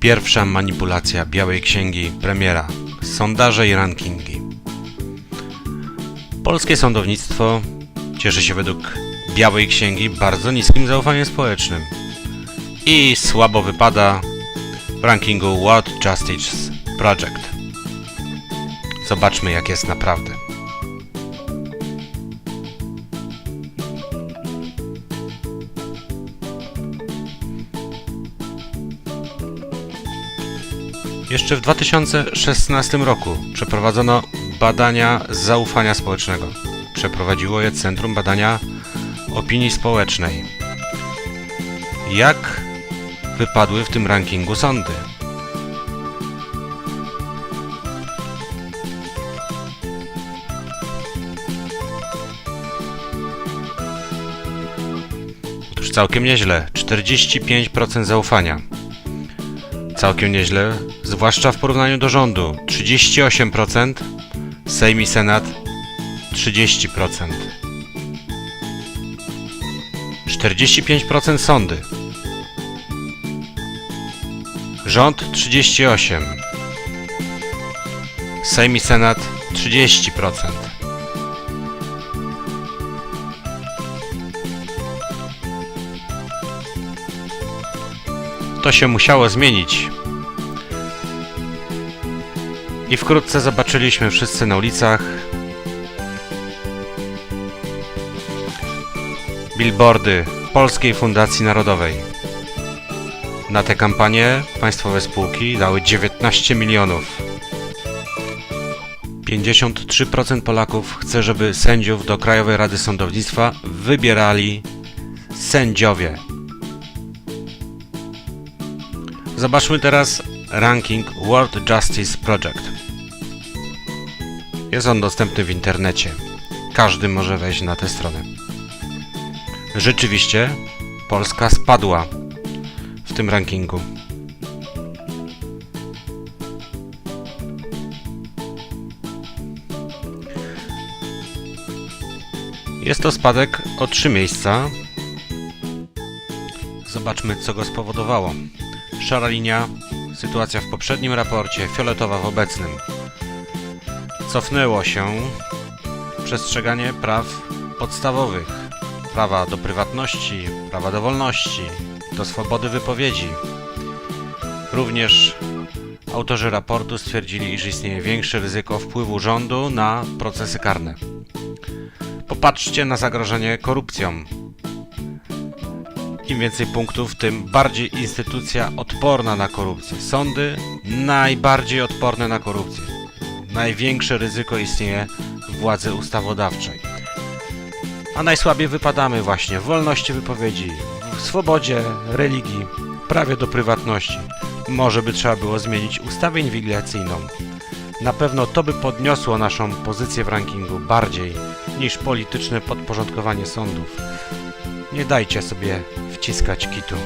Pierwsza manipulacja Białej Księgi premiera. Sondaże i rankingi. Polskie sądownictwo cieszy się według Białej Księgi bardzo niskim zaufaniem społecznym i słabo wypada w rankingu World Justice Project. Zobaczmy jak jest naprawdę. Jeszcze w 2016 roku przeprowadzono badania zaufania społecznego. Przeprowadziło je Centrum Badania Opinii Społecznej. Jak wypadły w tym rankingu sądy? Otóż całkiem nieźle. 45% zaufania. Całkiem nieźle, zwłaszcza w porównaniu do rządu. 38%, Sejm i Senat 30%. 45% sądy. Rząd 38%. Sejm i Senat 30%. To się musiało zmienić. I wkrótce zobaczyliśmy wszyscy na ulicach billboardy Polskiej Fundacji Narodowej. Na tę kampanię państwowe spółki dały 19 milionów. 53% Polaków chce, żeby sędziów do Krajowej Rady Sądownictwa wybierali sędziowie. Zobaczmy teraz ranking World Justice Project. Jest on dostępny w internecie. Każdy może wejść na tę stronę. Rzeczywiście Polska spadła w tym rankingu. Jest to spadek o 3 miejsca. Zobaczmy, co go spowodowało. Szara linia, sytuacja w poprzednim raporcie, fioletowa w obecnym. Cofnęło się przestrzeganie praw podstawowych. Prawa do prywatności, prawa do wolności, do swobody wypowiedzi. Również autorzy raportu stwierdzili, iż istnieje większe ryzyko wpływu rządu na procesy karne. Popatrzcie na zagrożenie korupcją. Im więcej punktów, tym bardziej instytucja odporna na korupcję. Sądy najbardziej odporne na korupcję. Największe ryzyko istnieje w władzy ustawodawczej. A najsłabiej wypadamy właśnie w wolności wypowiedzi, w swobodzie religii, prawie do prywatności. Może by trzeba było zmienić ustawę inwigilacyjną. Na pewno to by podniosło naszą pozycję w rankingu bardziej niż polityczne podporządkowanie sądów nie dajcie sobie wciskać kitu.